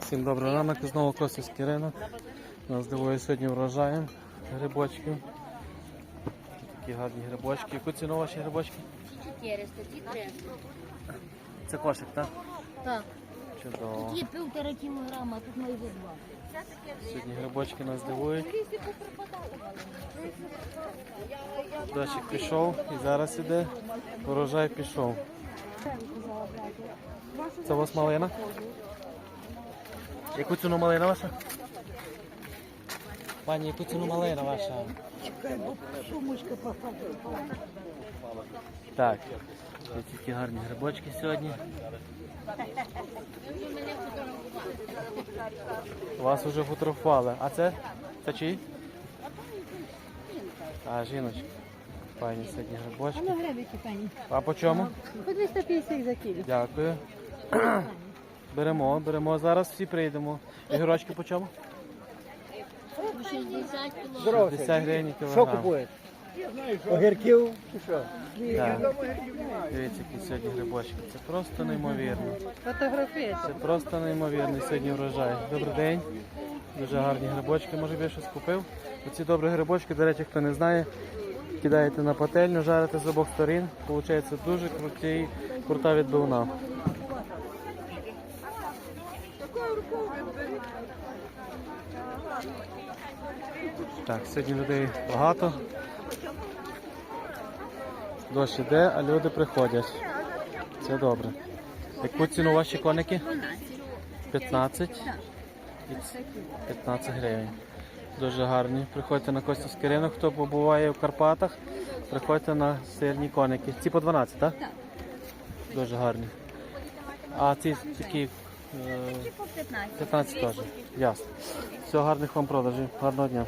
Всім добрий ранок, знову Косівський ринок. Нас дивує сьогодні врожаєм грибочків. Такі гарні грибочки. Яку ціну ваші грибочки? 400, ті 300. Це кошик, так? Так, Чудово. ті півтора кілограма, а тут майже два. Сьогодні грибочки нас дивують. Дощик пішов і зараз іде. Урожай пішов. Це у вас малина? Яку ціну малина ваша? Пані, яку ціну малина ваша? Так, ось такі гарні грибочки сьогодні. Вас вже фотографували. А це? Це чиї? А, жіночка. Пані сьогодні грибочки. Ну, гребики, пані. А по чому? По 250 за кіло. Дякую. Беремо, беремо. Зараз всі прийдемо. Огірочки по чому? 60 кілограм. 50 гривень Що кілограм. купуєш? Огірків чи що? Так. Дивіться, які сьогодні грибочки. Це просто неймовірно. Фотографуєте. Це просто неймовірний сьогодні врожай. Добрий день. Дуже гарні грибочки. Може би я щось купив. Оці добрі грибочки, до речі, хто не знає, кидаєте на пательню, жарите з обох сторін. Получається дуже крутий, крута відбивна. Так, сьогодні людей багато. Дощ іде, а люди приходять. Це добре. Яку ціну ваші коники? 15. І 15 гривень. Дуже гарні. Приходьте на Костівський ринок, хто побуває в Карпатах, приходьте на сирні коники. Ці по 12, так? Так. Дуже гарні. А ці такі По 15. 15 теж. Ясно. Все, гарних вам продажів. Гарного дня.